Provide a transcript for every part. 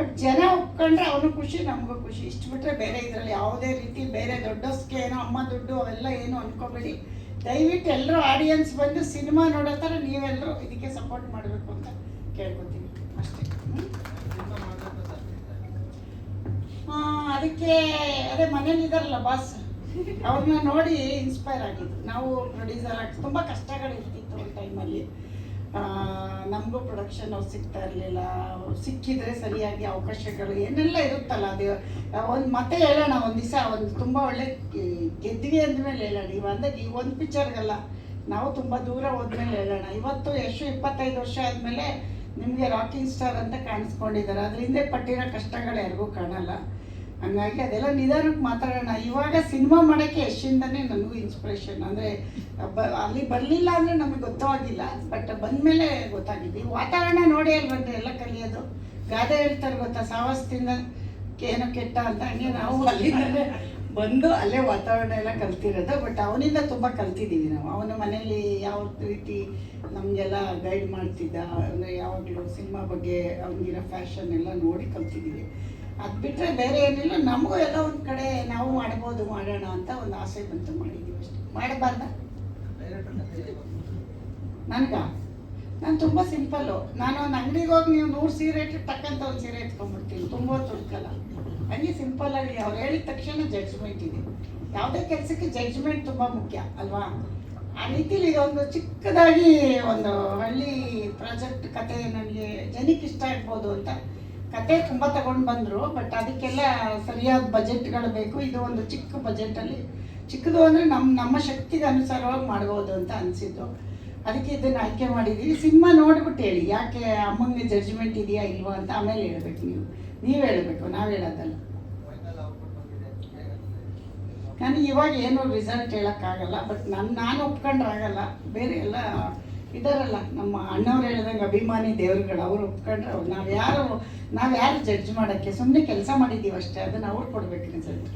But ಜನ ಒಪ್ಕೊಂಡ್ರೆ ಅವನು ಖುಷಿ, ನಮಗೂ ಖುಷಿ. ಇಷ್ಟು ಬಿಟ್ಟರೆ ಬೇರೆ ಇದರಲ್ಲಿ ಯಾವುದೇ ರೀತಿ ಬೇರೆ ದೊಡ್ಡಸ್ಗೆ ಏನೋ ಅಮ್ಮ ದುಡ್ಡು ಅವೆಲ್ಲ ಏನು ಅನ್ಕೋಬೇಡಿ. ದಯವಿಟ್ಟು ಎಲ್ಲರೂ ಆಡಿಯನ್ಸ್ ಬಂದು ಸಿನಿಮಾ ನೋಡೋ ಥರ ನೀವೆಲ್ಲರೂ ಇದಕ್ಕೆ ಸಪೋರ್ಟ್ ಮಾಡಬೇಕು ಅಂತ ಕೇಳ್ಕೊತೀನಿ. ಅಷ್ಟೇ. ಅದಕ್ಕೆ, ಅದೇ ಮನೇಲಿ ಇದಾರಲ್ಲ ಬಾಸ್ ಅವ್ರನ್ನ ನೋಡಿ ಇನ್ಸ್ಪೈರ್ ಆಗಿದ್ದು. ನಾವು ಪ್ರೊಡ್ಯೂಸರ್ ಆಗಿ, ತುಂಬ ಕಷ್ಟಗಳಿರ್ತಿತ್ತು ಒಂದು ಟೈಮಲ್ಲಿ ನಮಗೂ ಪ್ರೊಡಕ್ಷನ್ ಅವ್ರು ಸಿಗ್ತಾ ಇರಲಿಲ್ಲ. ಸಿಕ್ಕಿದ್ರೆ ಸರಿಯಾಗಿ ಅವಕಾಶಗಳು ಏನೆಲ್ಲ ಇರುತ್ತಲ್ಲ, ಅದು, ಒಂದು ಮತ್ತೆ ಹೇಳೋಣ, ಒಂದು ದಿವಸ, ಒಂದು ತುಂಬ ಒಳ್ಳೆ ಗೆದ್ದಿಗೆ ಅಂದಮೇಲೆ ಹೇಳೋಣ. ಇವ ಅಂದಾಗ ಈ ಒಂದು ಪಿಕ್ಚರ್ಗಲ್ಲ ನಾವು ತುಂಬ ದೂರ ಹೋದ್ಮೇಲೆ ಹೇಳೋಣ. ಇವತ್ತು ಎಷ್ಟು ಇಪ್ಪತ್ತೈದು ವರ್ಷ ಆದಮೇಲೆ ನಿಮಗೆ ರಾಕಿಂಗ್ ಸ್ಟಾರ್ ಅಂತ ಕಾಣಿಸ್ಕೊಂಡಿದ್ದಾರೆ. ಅದರಿಂದ ಪಟ್ಟಿರೋ ಕಷ್ಟಗಳು ಯಾರಿಗೂ ಕಾಣಲ್ಲ. ಹಂಗಾಗಿ ಅದೆಲ್ಲ ನಿಧಾನಕ್ಕೆ ಮಾತಾಡೋಣ. ಇವಾಗ ಸಿನಿಮಾ ಮಾಡೋಕ್ಕೆ ಯಶಿಂದನೇ ನನಗೂ ಇನ್ಸ್ಪಿರೇಷನ್ ಅಂದರೆ, ಬ, ಅಲ್ಲಿ ಬರಲಿಲ್ಲ ಅಂದರೆ ನಮಗೆ ಗೊತ್ತಾಗಿಲ್ಲ. ಬಟ್ ಬಂದಮೇಲೆ ಗೊತ್ತಾಗಿದೆ. ಈ ವಾತಾವರಣ ನೋಡಿ ಅಲ್ಲಿ ಎಲ್ಲ ಕಲಿಯೋದು? ಗಾದೆ ಹೇಳ್ತಾರೆ ಗೊತ್ತಾ ಸಾವಸ್ತಿಂದ ಏನೋ ಕೆಟ್ಟ ಅಂತ ಹಂಗೆ ನಾವು ಅಲ್ಲಿಂದಲೇ ಬಂದು ಅಲ್ಲೇ ವಾತಾವರಣ ಎಲ್ಲ ಕಲ್ತಿರೋದು. ಬಟ್ ಅವನಿಂದ ತುಂಬ ಕಲ್ತಿದ್ದೀವಿ ನಾವು. ಅವನ ಮನೇಲಿ ಯಾವ ರೀತಿ ನಮಗೆಲ್ಲ ಗೈಡ್ ಮಾಡ್ತಿದ್ದ, ಅಂದರೆ ಯಾವಾಗಲೂ ಸಿನಿಮಾ ಬಗ್ಗೆ ಅವನಿಗಿರೋ ಫ್ಯಾಷನ್ ಎಲ್ಲ ನೋಡಿ ಕಲ್ತಿದ್ದೀವಿ ಅದು ಬಿಟ್ಟರೆ ಬೇರೆ ಏನಿಲ್ಲ, ನಮಗೂ ಎಲ್ಲ ಒಂದು ಕಡೆ ನಾವು ಮಾಡ್ಬೋದು, ಮಾಡೋಣ ಅಂತ ಒಂದು ಆಸೆ ಬಂತು ಮಾಡಿದ್ದೀವಿ ಅಷ್ಟೇ. ಮಾಡಬಾರ್ದ? ನನ್ಗ? ನಾನು ತುಂಬ ಸಿಂಪಲ್ಲು. ನಾನು ಒಂದು ಅಂಗಡಿಗೆ ಹೋಗಿ ನೀವು ನೂರು ಸೀರೆ ಇಟ್ಟು ಟಕ್ಕಂತ ಒಂದು ಸೀರೆ ಎತ್ಕೊಂಡ್ಬಿಡ್ತೀನಿ ತುಂಬ ತುಡ್ಕಲ್ಲ ಹಂಗೆ ಸಿಂಪಲ್ ಆಗಿ, ಅವ್ರು ಹೇಳಿದ ತಕ್ಷಣ ಜಡ್ಜ್ಮೆಂಟ್ ಇದೆ. ಯಾವುದೇ ಕೆಲಸಕ್ಕೆ ಜಡ್ಜ್ಮೆಂಟ್ ತುಂಬ ಮುಖ್ಯ, ಅಲ್ವಾ? ಆ ರೀತಿಲಿ ಇದೊಂದು ಚಿಕ್ಕದಾಗಿ ಒಂದು ಹಳ್ಳಿ ಪ್ರಾಜೆಕ್ಟ್ ಕತೆ ನನಗೆ ಜನಕ್ಕೆ ಇಷ್ಟ ಆಗ್ಬೋದು ಅಂತ ಕತೆ ತುಂಬ ತಗೊಂಡು ಬಂದರು ಬಟ್ ಅದಕ್ಕೆಲ್ಲ ಸರಿಯಾದ ಬಜೆಟ್ಗಳು ಬೇಕು. ಇದು ಒಂದು ಚಿಕ್ಕ ಬಜೆಟಲ್ಲಿ ಚಿಕ್ಕದು ಅಂದರೆ ನಮ್ಮ ನಮ್ಮ ಶಕ್ತಿಗೆ ಅನುಸಾರವಾಗಿ ಮಾಡ್ಬೋದು ಅಂತ ಅನಿಸಿದ್ದು. ಅದಕ್ಕೆ ಇದನ್ನು ಆಯ್ಕೆ ಮಾಡಿದ್ದೀವಿ ಸಿನಿಮಾ ನೋಡ್ಬಿಟ್ಟು ಹೇಳಿ, ಯಾಕೆ ಅಮ್ಮಂಗೆ ಜಡ್ಜ್ಮೆಂಟ್ ಇದೆಯಾ ಇಲ್ವಾ ಅಂತ ಆಮೇಲೆ ಹೇಳ್ಬೇಕು ನೀವು. ನೀವು ಹೇಳಬೇಕು, ನಾವು ಹೇಳೋದಲ್ಲ. ನನಗೆ ಇವಾಗ ಏನು ರಿಸಲ್ಟ್ ಹೇಳೋಕ್ಕಾಗಲ್ಲ ಬಟ್ ನಾನು ನಾನು ಒಪ್ಕೊಂಡ್ರಾಗಲ್ಲ. ಬೇರೆ ಎಲ್ಲ ಇದಾರಲ್ಲ, ನಮ್ಮ ಅಣ್ಣವ್ರು ಹೇಳಿದಂಗೆ ಅಭಿಮಾನಿ ದೇವ್ರುಗಳು, ಅವ್ರು ಒಪ್ಕೊಂಡ್ರೆ. ಅವ್ರು ನಾವು ಯಾರು ನಾವು ಯಾರು ಜಡ್ಜ್ ಮಾಡೋಕ್ಕೆ ಸುಮ್ಮನೆ ಕೆಲಸ ಮಾಡಿದ್ದೀವಿ ಅಷ್ಟೇ, ಅದನ್ನು ಅವ್ರು ಕೊಡ್ಬೇಕು ರಿಸಲ್ಟ್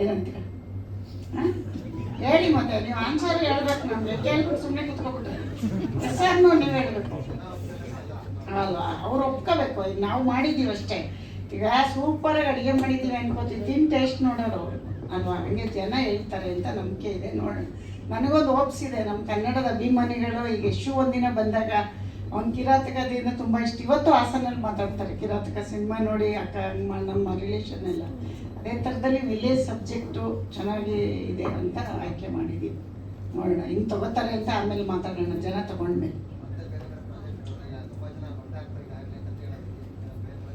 ಏನಂತೀರ? ಹಾಂ? ಹೇಳಿ ಮತ್ತೆ, ನೀವು ಆನ್ಸರ್ ಹೇಳ್ಬೇಕು ನಮಗೆ. ಕೇಳ್ಬಿಟ್ಟು ಸುಮ್ಮನೆ ಕುತ್ಕೊಬಿಟ್ರೆ. ಹೆಸರನ್ನು ನೀವು ಹೇಳ್ಬೇಕು. ಅಲ್ವಾ? ಅವ್ರು ಒಪ್ಕೋಬೇಕು. ಈಗ ನಾವು ಮಾಡಿದ್ದೀವಿ ಅಷ್ಟೇ. ಈಗ ಸೂಪರಾಗಿ ಅಡುಗೆ ಮಾಡಿದ್ದೀವಿ ಅನ್ಕೋತೀವಿ, ತಿನ್ ಟೇಸ್ಟ್ ನೋಡೋರು. ಅಲ್ವಾ? ಹಂಗೆ ಜನ ಹೇಳ್ತಾರೆ ಅಂತ ನಂಬಿಕೆ ಇದೆ ನೋಡೋಣ. ನನಗೊಂದು ಹೋಪ್ಸ್ ಇದೆ. ನಮ್ಮ ಕನ್ನಡದ ಅಭಿಮಾನಿಗಳು ಈಗ ಎಷ್ಟು ಒಂದಿನ ಬಂದಾಗ ಅವ್ನ ಕಿರಾತಕದಿಂದ ತುಂಬ ಇಷ್ಟ. ಇವತ್ತು ಹಾಸನಲ್ಲಿ ಮಾತಾಡ್ತಾರೆ. ಕಿರಾತಕ ಸಿನಿಮಾ ನೋಡಿ ಅಕ್ಕ ನಮ್ಮ ರಿಲೇಷನ್ ಎಲ್ಲ. ಅದೇ ಥರದಲ್ಲಿ ವಿಲೇಜ್ ಸಬ್ಜೆಕ್ಟು ಚೆನ್ನಾಗಿ ಇದೆ ಅಂತ ಆಯ್ಕೆ ಮಾಡಿದ್ದೀವಿ ನೋಡೋಣ, ಹಿಂಗೆ ತಗೋತಾರೆ ಅಂತ ಆಮೇಲೆ ಮಾತಾಡೋಣ. ಜನ ತಗೊಂಡ್ಮೇಲೆ.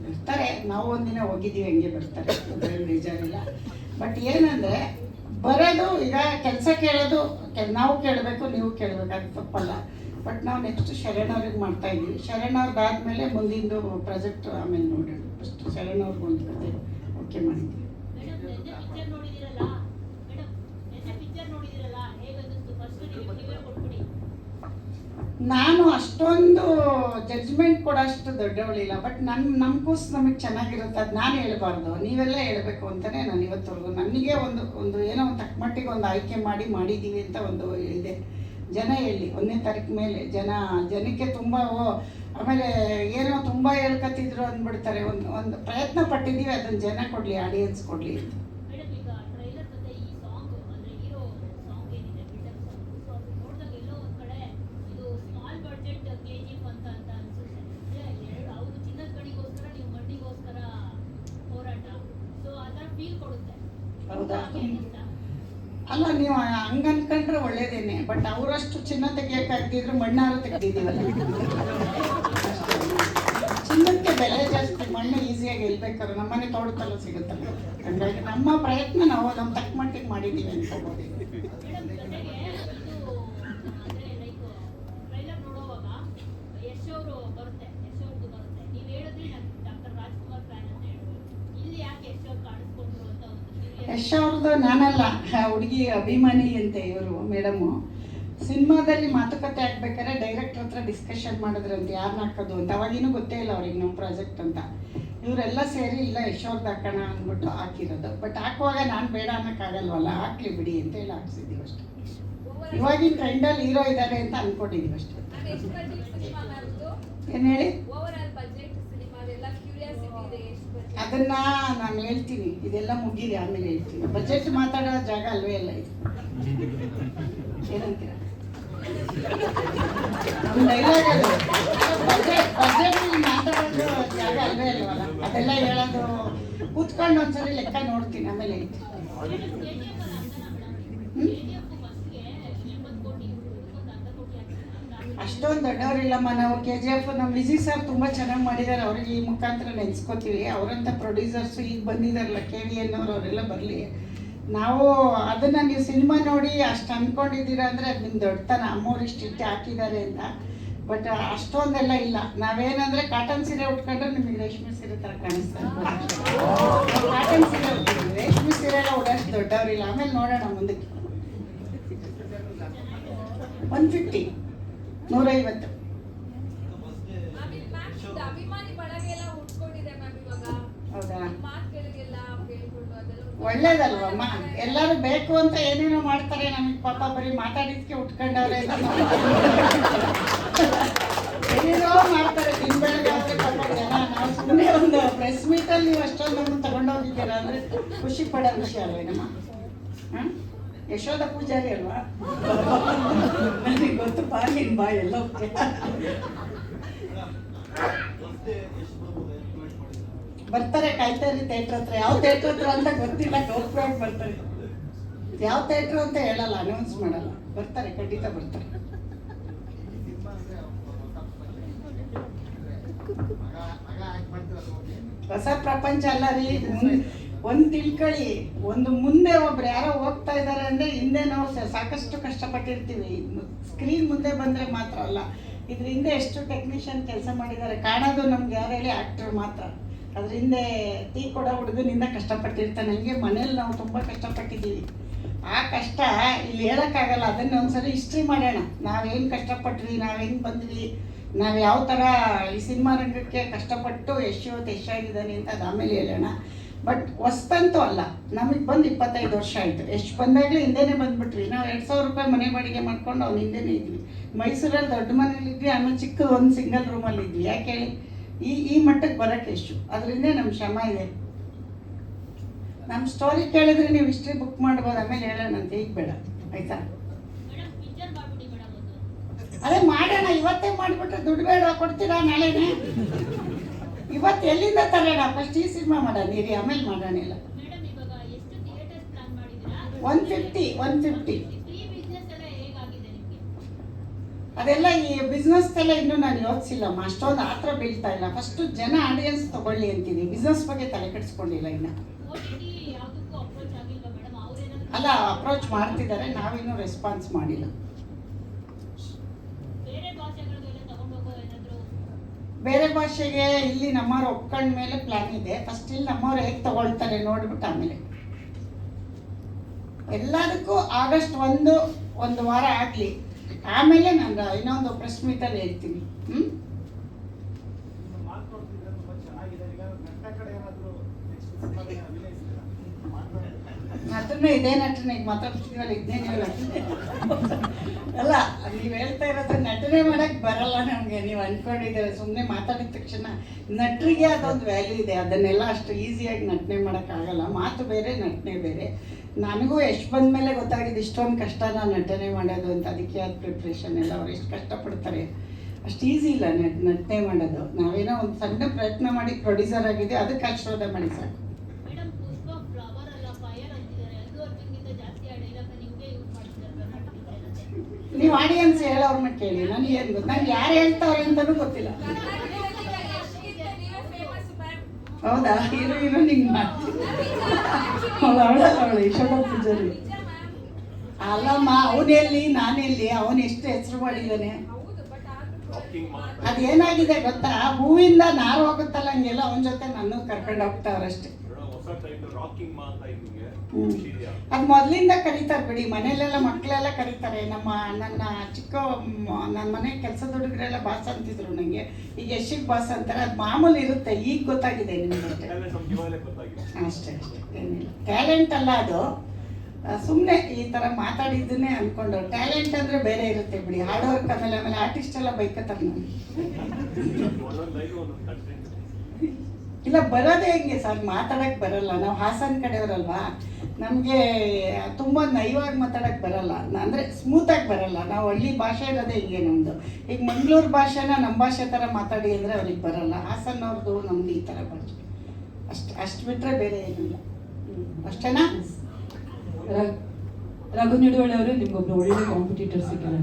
ಬರ್ತಾರೆ. ನಾವು ಒಂದಿನ ಹೋಗಿದ್ದೀವಿ, ಹಂಗೆ ಬರ್ತಾರೆ. ಬೇಜಾರಿಲ್ಲ. ಬಟ್ ಏನಂದರೆ ಬರೋದು, ಈಗ ಕೆಲಸ ಕೇಳೋದು ನಾವು ಕೇಳಬೇಕು, ನೀವು ಕೇಳಬೇಕು ಅದು ತಪ್ಪಲ್ಲ. ಬಟ್ ನಾವು ನೆಕ್ಸ್ಟ್ ಶರಣವ್ರಿಗೆ ಮಾಡ್ತಾ ಇದ್ದೀವಿ. ಶರಣ್ ಅವ್ರದ್ದಾದ್ಮೇಲೆ ಮುಂದಿಂದು ಪ್ರಾಜೆಕ್ಟ್ ಆಮೇಲೆ ನೋಡೋಣ. ಫಸ್ಟ್ ಶರಣವ್ರಿಗೆ ಒಂದು ಕತೆ ಓಕೆ ಮಾಡಿದ್ವಿ ನೋಡಿದಿರಲ್ಲ? ನಾನು ಅಷ್ಟೊಂದು ಜಡ್ಜ್ಮೆಂಟ್ ಕೊಡೋಷ್ಟು ದೊಡ್ಡವಳಿಲ್ಲ ಬಟ್ ನನ್ನ ನಮ್ಮ ಕೂಸು ನಮಗೆ ಚೆನ್ನಾಗಿರುತ್ತೆ, ಅದು ನಾನು ಹೇಳ್ಬಾರ್ದು. ನೀವೆಲ್ಲ ಹೇಳಬೇಕು ಅಂತಲೇ ನಾನು ಇವತ್ತವರೆಗೂ. ನನಗೆ ಒಂದು ಒಂದು ಏನೋ ಒಂದು ತಕ್ಕಮಟ್ಟಿಗೆ ಒಂದು ಆಯ್ಕೆ ಮಾಡಿ ಮಾಡಿದ್ದೀವಿ ಅಂತ ಒಂದು ಇದೆ. ಜನ ಹೇಳಿ, ಒಂದನೇ ತಾರೀಕು ಮೇಲೆ ಜನ, ಜನಕ್ಕೆ ತುಂಬ ಆಮೇಲೆ ಏನೋ ತುಂಬ ಹೇಳ್ಕತ್ತಿದ್ರು ಅಂದ್ಬಿಡ್ತಾರೆ. ಒಂದು ಒಂದು ಪ್ರಯತ್ನ ಪಟ್ಟಿದ್ದೀವಿ ಅದನ್ನು ಜನ ಕೊಡಲಿ ಆಡಿಯನ್ಸ್ ಕೊಡಲಿ ಅಂತ ಮೇಡಮ್ ಈಗ ಟ್ರೈಲರ್ ಜೊತೆ ಈ ಸಾಂಗ್ ಅಂದ್ರೆ ಹೀರೋ ಸಾಂಗ್ ಏನಿದೆ ಬಿಲ್ಡಪ್ ಸಾಂಗ್ ಸೊ ಅದು ನೋಡಿದಾಗ ಎಲ್ಲೋ ಒಂದ್ ಕಡೆ ಇದು ಸ್ಮಾಲ್ ಬಡ್ಜೆಟ್ ಕೆ ಜಿ ಎಫ್ ಅಂತ ಅಂತ ಅನ್ಸುತ್ತೆ ಅಂದ್ರೆ ಎರಡು ಅವ್ರು ಚಿನ್ನದ ಗಣಿಗೋಸ್ಕರ ನೀವು ಮಣ್ಣಿಗೋಸ್ಕರ ಹೋರಾಟ ಸೊ ಅದರ ಫೀಲ್ ಕೊಡುತ್ತೆ ಹೌದಾ? ಅಲ್ಲ, ನೀವು ಹಂಗ ಅನ್ಕೊಂಡ್ರೆ ಒಳ್ಳೇದೇನೆ ಬಟ್ ಅವರಷ್ಟು ಚಿನ್ನ ತೆಗಿಯಕ್ಕಾಗ್ದಿದ್ರು ಮಣ್ಣಾರು ತೆಗ್ದಿದ್ದೀವಲ್ಲ. ಚಿನ್ನಕ್ಕೆ ಬೆಲೆ ಜಾಸ್ತಿ, ಮಣ್ಣು ಈಸಿಯಾಗಿ ಗೆಲ್ಬೇಕಾದ್ರೆ ನಮ್ಮನೆ ತೋಟದಲ್ಲೂ ಸಿಗುತ್ತಲ್ಲ. ಹಂಗಾಗಿ ನಮ್ಮ ಪ್ರಯತ್ನ ನಾವು ನಮ್ಮ ತಕ್ಕ ಮಟ್ಟಿಗೆ ಮಾಡಿದ್ದೀವಿ ಅನ್ಕೋಬೋದು ಮೇಡಮ್ ಜೊತೆಗೆ ಇದು ಅಂದ್ರೆ ಲೈಕ್ ಟ್ರೈಲರ್ ನೋಡುವಾಗ ಯಶ್ ಅವರು ಬರುತ್ತೆ ಯಶ್ ಅವ್ರದ್ದು ಬರುತ್ತೆ ನೀವು ಹೇಳಿದ್ರಿ ನಾನು ಡಾಕ್ಟರ್ ರಾಜ್ಕುಮಾರ್ ಫ್ಯಾನ್ ಅಂತ ಹೇಳ್ಬೋದು ಇಲ್ಲಿ ಯಾಕೆ ಯಶ್ ಅವ್ರು ಕಾಣಿಸ್ಕೊಂಡ್ರು ಅಂತ ಒಂದು curiosity. ಯಶ್ ಅವ್ರದ್ದು ನಾನಲ್ಲ ಹುಡುಗಿ ಅಭಿಮಾನಿ ಅಂತೆ ಇವರು ಮೇಡಮು ಸಿನಿಮಾದಲ್ಲಿ ಮಾತುಕತೆ ಆಗ್ಬೇಕಾದ್ರೆ ಡೈರೆಕ್ಟರ್ ಹತ್ರ ಡಿಸ್ಕಷನ್ ಮಾಡಿದ್ರಂತೆ ಯಾರನ್ನ ಹಾಕೋದು ಅಂತ ಅವಾಗಿನೂ ಗೊತ್ತೇ ಇಲ್ಲ ಅವ್ರಿಗೆ ನಮ್ಮ ಪ್ರಾಜೆಕ್ಟ್ ಅಂತ. ಇವರೆಲ್ಲ ಸೇರಿ ಇಲ್ಲ ಯಶೋರ್ದು ಹಾಕೋಣ ಅಂದ್ಬಿಟ್ಟು ಹಾಕಿರೋದು. ಬಟ್ ಹಾಕುವಾಗ ನಾನು ಬೇಡ ಅನ್ನೋಕ್ಕಾಗಲ್ವಲ್ಲ ಹಾಕ್ಲಿ ಬಿಡಿ ಅಂತ ಹೇಳಿ ಹಾಕ್ಸಿದ್ದೀವಿ ಅಷ್ಟೇ. ಇವಾಗಿನ ಟ್ರೆಂಡಲ್ಲಿ ಹೀರೋ ಇದ್ದಾರೆ ಅಂತ ಅನ್ಕೊಂಡಿದ್ದೀವಿ ಅಷ್ಟೇ. ಏನು ಹೇಳಿ? ಅದನ್ನ ನಾನು ಹೇಳ್ತೀನಿ. ಇದೆಲ್ಲ ಮುಗೀಲಿ, ಆಮೇಲೆ ಹೇಳ್ತೀನಿ. ಬಜೆಟ್ ಮಾತಾಡೋ ಜಾಗ ಅಲ್ವೇ ಇಲ್ಲ ಇದು. ಏನಂತೀರ? ಡೈಲಾಗ್ ಬಜೆಟ್ ಬಜೆಟ್ ಮಾತಾಡೋದು ಜಾಗ ಅಲ್ವೇ ಅದೆಲ್ಲ ಹೇಳೋದು. ಕೂತ್ಕೊಂಡು ಒಂದ್ಸರಿ ಲೆಕ್ಕ ನೋಡ್ತೀನಿ, ಆಮೇಲೆ ಹೇಳ್ತೀನಿ. ಅಷ್ಟೊಂದು ದೊಡ್ಡವರಿಲ್ಲಮ್ಮ. ನಾವು ಕೆ ಜಿ ಎಫ್ ನಮ್ಮ ವಿಜಿ ಸರ್ ತುಂಬ ಚೆನ್ನಾಗಿ ಮಾಡಿದ್ದಾರೆ ಅವ್ರಿಗೆ ಈ ಮುಖಾಂತರ ನೆನೆಸ್ಕೋತೀವಿ. ಅವರಂಥ ಪ್ರೊಡ್ಯೂಸರ್ಸು ಈಗ ಬಂದಿದ್ದಾರಲ್ಲ ಕೆ ವಿ ಎನ್ ಅವ್ರು, ಅವರೆಲ್ಲ ಬರಲಿ. ನಾವು ಅದನ್ನು ನೀವು ಸಿನಿಮಾ ನೋಡಿ ಅಷ್ಟು ಅಂದ್ಕೊಂಡಿದ್ದೀರಾ ಅಂದರೆ ಅದು ನಿಮ್ಮ ದೊಡ್ಡತನ. ಅಮ್ಮವ್ರು ಇಷ್ಟು ಇಟ್ಟು ಹಾಕಿದ್ದಾರೆ ಅಂತ. ಬಟ್ ಅಷ್ಟೊಂದೆಲ್ಲ ಇಲ್ಲ. ನಾವೇನಂದರೆ ಕಾಟನ್ ಸೀರೆ ಉಟ್ಕೊಂಡ್ರೆ ನಿಮಗೆ ರೇಷ್ಮೆ ಸೀರೆ ಥರ ಕಾಣಿಸ್ತಾ ಕಾಟನ್ ಸೀರೆ ಉಟ್ಕೊಂಡ್ರೆ ರೇಷ್ಮೆ ಸೀರೆ ಎಲ್ಲ ಉಡೋಷ್ಟು ದೊಡ್ಡವರಿಲ್ಲ. ಆಮೇಲೆ ನೋಡೋಣ ಮುಂದಕ್ಕೆ. ಒನ್ ಫಿಫ್ಟಿ ನೂರೈವತ್ತು. ಹೌದಾ? ಒಳ್ಳೇದಲ್ವಮ್ಮ ಎಲ್ಲರೂ ಬೇಕು ಅಂತ ಏನೇನೋ ಮಾಡ್ತಾರೆ. ನಮಗೆ ಪಾಪ ಬರೀ ಮಾತಾಡಿದ್ಕೆ ಉಟ್ಕೊಂಡವ್ರೆ. ಏನೇನೋ ಮಾಡ್ತಾರೆ ದಿನ ಬೆಳಗ್ಗೆ ಪಾಪ ಜನ. ನಾವು ಸುಮ್ಮನೆ ಒಂದು ಪ್ರೆಸ್ ಮೀಟಲ್ಲಿ ನೀವು ಅಷ್ಟೊಂದು ನಮ್ಮನ್ನು ತಗೊಂಡೋಗಿದ್ದೀರಾ ಅಂದರೆ ಖುಷಿ ಪಡೋ ವಿಷಯ ಅಲ್ವೇನಮ್ಮ? ಹಾಂ ಯಶೋಧ ಪೂಜಾರಿ ಅಲ್ವಾ? ನನಗೆ ಗೊತ್ತು ಬಾ ಬಾ, ಎಲ್ಲ ಬರ್ತಾರೆ ಕಾಯ್ತಾರೆ ಥಿಯೇಟರ್ ಹತ್ರ. ಯಾವ ಥಿಯೇಟರ್ ಹತ್ರ ಅಂತ ಗೊತ್ತಿಲ್ಲ ಗೌರ್ಮೆಂಟ್ ಬರ್ತಾರೆ. ಯಾವ ಥಿಯೇಟರ್ ಅಂತ ಹೇಳಲ್ಲ ಅನೌನ್ಸ್ ಮಾಡಲ್ಲ. ಬರ್ತಾರೆ, ಖಂಡಿತ ಬರ್ತಾರೆ. ಹೊಸ ಪ್ರಪಂಚ ಅಲ್ಲ ರೀ. ಒಂದ್ ತಿಳ್ಕೊಳ್ಳಿ ಒಂದು ಮುಂದೆ ಒಬ್ರು ಯಾರೋ ಹೋಗ್ತಾ ಇದ್ದಾರೆ ಅಂದ್ರೆ ಹಿಂದೆ ನಾವು ಸಾಕಷ್ಟು ಕಷ್ಟಪಟ್ಟಿರ್ತೀವಿ. ಸ್ಕ್ರೀನ್ ಮುಂದೆ ಬಂದ್ರೆ ಮಾತ್ರ ಅಲ್ಲ. ಇದ್ರ ಹಿಂದೆ ಎಷ್ಟು ಟೆಕ್ನಿಷಿಯನ್ ಕೆಲಸ ಮಾಡಿದ್ದಾರೆ ಕಾಣೋದು ನಮ್ಗೆ ಯಾರು ಹೇಳಿ ಆಕ್ಟರ್ ಮಾತ್ರ. ಅದ್ರ ಹಿಂದೆ ಟೀ ಕೊಡೋ ಹುಡುಗನಿಂದ ಕಷ್ಟಪಟ್ಟಿರ್ತಾನೆ. ಹಂಗೆ ಮನೇಲಿ ನಾವು ತುಂಬ ಕಷ್ಟಪಟ್ಟಿದ್ದೀವಿ. ಆ ಕಷ್ಟ ಇಲ್ಲಿ ಹೇಳೋಕ್ಕಾಗಲ್ಲ. ಅದನ್ನ ಒಂದ್ಸರಿ ಹಿಸ್ಟ್ರಿ ಮಾಡೋಣ. ನಾವೇನು ಕಷ್ಟಪಟ್ವಿ, ನಾವು ಹೆಂಗೆ ಬಂದ್ವಿ, ನಾವು ಯಾವ ಥರ ಈ ಸಿನಿಮಾ ರಂಗಕ್ಕೆ ಕಷ್ಟಪಟ್ಟು ಎಷ್ಟು ಇವತ್ತು ಆಗಿದ್ದಾನೆ ಅಂತ ಅದು ಆಮೇಲೆ ಹೇಳೋಣ. ಬಟ್ ಹೊಸ್ತಂತೂ ಅಲ್ಲ. ನಮಗೆ ಬಂದು ಇಪ್ಪತ್ತೈದು ವರ್ಷ ಆಯಿತು. ಎಷ್ಟು ಬಂದಾಗಲೇ ಹಿಂದೆನೇ ಬಂದುಬಿಟ್ವಿ ನಾವು ಎರಡು ಸಾವಿರ ರೂಪಾಯಿ ಮನೆ ಬಾಡಿಗೆ ಮಾಡ್ಕೊಂಡು ಅವ್ನು ಹಿಂದೆನೇ ಇದ್ವಿ. ಮೈಸೂರಲ್ಲಿ ದೊಡ್ಡ ಮನೇಲಿ ಇದ್ವಿ, ಆಮೇಲೆ ಚಿಕ್ಕ ಒಂದು ಸಿಂಗಲ್ ರೂಮಲ್ಲಿ ಇದ್ವಿ. ಯಾಕೆ ಹೇಳಿ? ಈ ಈ ಮಟ್ಟಕ್ಕೆ ಬರೋಕ್ಕೆ ಎಷ್ಟು? ಅದರಿಂದ ನಮ್ಮ ಶ್ರಮ ಇದೆ. ನಮ್ಮ ಸ್ಟೋರಿ ಕೇಳಿದ್ರೆ ನೀವು ಹಿಸ್ಟ್ರಿ ಬುಕ್ ಮಾಡ್ಬೋದು, ಆಮೇಲೆ ಹೇಳೋಣ ಅಂತ ಈಗ ಬೇಡ. ಆಯಿತಾ? ಅದೇ ಮಾಡೋಣ, ಇವತ್ತೇ ಮಾಡಿಬಿಟ್ರೆ ದುಡ್ಡು ಬೇಡ, ಕೊಡ್ತೀರಾ ನಾಳೆನೇ? ಇವತ್ತು ಎಲ್ಲಿಂದ ತರೋಣ? ಫಸ್ಟ್ ಈ ಸಿನಿಮಾ ಮಾಡೋಣ ಇರಿ ಆಮೇಲೆ ಮಾಡೋಣ ಇಲ್ಲ ಒನ್ ಫಿಫ್ಟಿ ಒನ್ ಫಿಫ್ಟಿ ಅದೆಲ್ಲ ಈ ಬಿಸ್ನೆಸ್ ಎಲ್ಲ ಇನ್ನೂ ನಾನು ಯೋಚಿಸಿಲ್ಲಮ್ಮ ಅಷ್ಟೊಂದು ಆತ್ರ ಬೀಳ್ತಾ ಇಲ್ಲ. ಫಸ್ಟು ಜನ ಆಡಿಯನ್ಸ್ ತಗೊಳ್ಳಿ ಅಂತೀನಿ. ಬಿಸ್ನೆಸ್ ಬಗ್ಗೆ ತಲೆ ಕೆಡಿಸ್ಕೊಂಡಿಲ್ಲ ಇನ್ನು. ಅಲ್ಲ ಅಪ್ರೋಚ್ ಮಾಡ್ತಿದ್ದಾರೆ. ನಾವಿನ್ನೂ ರೆಸ್ಪಾನ್ಸ್ ಮಾಡಿಲ್ಲ ಬೇರೆ ಭಾಷೆಗಳಿಗೆಲ್ಲ ತಗೊಂಡು ಹೋಗೋ ಏನಾದ್ರು ಬೇರೆ ಭಾಷೆಗೆ ಇಲ್ಲಿ ನಮ್ಮವ್ರು ಒಪ್ಕೊಂಡ ಮೇಲೆ ಪ್ಲ್ಯಾನ್ ಇದೆ. ಫಸ್ಟ್ ಇಲ್ಲಿ ನಮ್ಮವ್ರು ಹೇಗೆ ತಗೊಳ್ತಾರೆ ನೋಡ್ಬಿಟ್ಟು ಆಮೇಲೆ. ಎಲ್ಲದಕ್ಕೂ ಆಗಸ್ಟ್ ಒಂದು ಒಂದು ವಾರ ಆಗಲಿ. ಆಮೇಲೆ ನಾನು ಇನ್ನೊಂದು ಪ್ರೆಸ್ ಮೀಟಲ್ಲಿ ಹೇಳ್ತೀನಿ ಹ್ಞೂ ನಟನೆ ಇದೇ ನಟನೆ, ಈಗ ಮಾತಾಡ್ತೀವಲ್ಲ ಇದೇ ನೀವು ಅಲ್ಲ, ನೀವು ಹೇಳ್ತಾ ಇರೋದು ನಟನೆ ಮಾಡಕ್ ಬರಲ್ಲ ನಮಗೆ, ನೀವು ಅನ್ಕೊಂಡಿದ್ದೀರ ಸುಮ್ಮನೆ ಮಾತಾಡಿದ ತಕ್ಷಣ ನಟರಿಗೆ ಅದೊಂದು ವ್ಯಾಲ್ಯೂ ಇದೆ, ಅದನ್ನೆಲ್ಲ ಅಷ್ಟು ಈಸಿಯಾಗಿ ನಟನೆ ಮಾಡೋಕ್ಕಾಗಲ್ಲ ಮಾತು ಬೇರೆ, ನಟನೆ ಬೇರೆ. ನನಗೂ ಎಷ್ಟು ಬಂದ ಮೇಲೆ ಗೊತ್ತಾಗಿದೆ ಇಷ್ಟೊಂದು ಕಷ್ಟ ನಾನು ನಟನೆ ಮಾಡೋದು ಅಂತ, ಅದಕ್ಕೆ ಅದು ಪ್ರಿಪ್ರೇಷನ್ ಎಲ್ಲ ಅವ್ರು ಎಷ್ಟು ಕಷ್ಟಪಡ್ತಾರೆ. ಅಷ್ಟು ಈಸಿ ಇಲ್ಲ ನಟ್, ನಟನೆ ಮಾಡೋದು. ನಾವೇನೋ ಒಂದು ಸಣ್ಣ ಪ್ರಯತ್ನ ಮಾಡಿ ಪ್ರೊಡ್ಯೂಸರ್ ಆಗಿದೆ ಅದಕ್ಕೆ ಆಶೀರ್ವಾದ ಮಾಡಿ ಸಾಕು ಮೇಡಮ್ ಪುಷ್ಪ ಫ್ಲವರ್ ಅಲ್ಲ ಫೈರ್ ಅಂತಿದ್ದಾರೆ ಅಲ್ಲು ಅರ್ಜುನ್ಗಿಂತ ಜಾಸ್ತಿ ಆ ಡೈಲಾಗ್ ನಿಮಗೆ ಯೂಸ್ ಮಾಡ್ತಿದ್ದಾರೆ ಕರ್ನಾಟಕದಲ್ಲಿ ನೀವು ಆಡಿಯನ್ಸ್ ಹೇಳೋರ್ನ ಕೇಳಿ. ನನಗೆ ಏನು ಗೊತ್ತು? ನಂಗೆ ಯಾರು ಹೇಳ್ತಾವ್ರೆ ಅಂತಲೂ ಗೊತ್ತಿಲ್ಲ. ಹೌದಾ? ಇರು ಇರು, ನಿಂಗೆ ಮಾಡ್ತೀನಿ. ಅವಳು ಪೂಜಾರಿ. ಅಲ್ಲಮ್ಮ, ಅವನೆಲ್ಲಿ, ನಾನೆಲ್ಲಿ? ಅವನು ಎಷ್ಟು ಹೆಸರು ಮಾಡಿದ್ದಾನೆ. ಅದೇನಾಗಿದೆ ಗೊತ್ತಾ? ಹೂವಿಂದ ನಾರು ಹೋಗುತ್ತಲ್ಲ ಹಂಗೆಲ್ಲ ಅವನ ಜೊತೆ ನನ್ನ ಕರ್ಕೊಂಡು ಹೋಗ್ತಾವ್ರಷ್ಟೇ. ಅದು ಮೊದಲಿಂದ ಕರೀತಾರೆ ಬಿಡಿ ಮನೇಲೆಲ್ಲ ಮಕ್ಕಳೆಲ್ಲ ಕರೀತಾರೆ. ನಮ್ಮ ನನ್ನ ಚಿಕ್ಕ ನನ್ನ ಮನೆ ಕೆಲಸದ ಹುಡುಗರೆಲ್ಲ ಬಾಸ್ ಅಂತಿದ್ರು ನನಗೆ ಈಗ ಯಶಿಕ್ ಬಾಸ್ ಅಂತಾರೆ. ಅದು ಮಾಮೂಲಿ ಇರುತ್ತೆ ಈಗ ಗೊತ್ತಾಗಿದೆ ನಿಮಗೆ. ಅಷ್ಟೇ ಅಷ್ಟೇ ಅಷ್ಟೇ. ಏನಿಲ್ಲ. ಟ್ಯಾಲೆಂಟ್ ಅಲ್ಲ ಅದು. ಸುಮ್ಮನೆ ಈ ಥರ ಮಾತಾಡಿದ್ದನ್ನೇ ಅಂದ್ಕೊಂಡು ಟ್ಯಾಲೆಂಟ್ ಅಂದರೆ ಬೇರೆ ಇರುತ್ತೆ ಬಿಡಿ. ಹಾರ್ಡ್ ವರ್ಕ್ ಆಮೇಲೆ ಆಮೇಲೆ ಆರ್ಟಿಸ್ಟ್ ಎಲ್ಲ ಬೈಕತ್ತಾರೆ ನಾನು ಇಲ್ಲ, ಬರೋದೇ ಹೆಂಗೆ ಸರ್? ಮಾತಾಡಕ್ ಬರಲ್ಲ. ನಾವು ಹಾಸನ ಕಡೆಯವರಲ್ವಾ? ನಮಗೆ ತುಂಬ ನಯವಾಗಿ ಮಾತಾಡಕ್ ಬರಲ್ಲ. ಅಂದರೆ ಸ್ಮೂತಾಗಿ ಬರಲ್ಲ. ನಾವು ಹಳ್ಳಿ ಭಾಷೆ ಇರೋದೇ ಹಿಂಗೆ ನಮ್ಮದು ಈಗ ಮಂಗಳೂರು ಭಾಷೆನ ನಮ್ಮ ಭಾಷೆ ಥರ ಮಾತಾಡಿ ಅಂದರೆ ಅವ್ರಿಗೆ ಬರಲ್ಲ. ಹಾಸನವ್ರದ್ದು ನಮ್ದು ಈ ಥರ ಭಾಷೆ. ಅಷ್ಟು ಅಷ್ಟು ಬಿಟ್ಟರೆ ಬೇರೆ ಏನಿಲ್ಲ. ಅಷ್ಟೇನಾ? ರಘು ನಿಡುವಳಿ ಅವರು ನಿಮ್ಗೊಬ್ರು ಒಳ್ಳೆ ಕಾಂಪಿಟೇಟರ್ ಸಿಕ್ಕಿದ್ದಾರೆ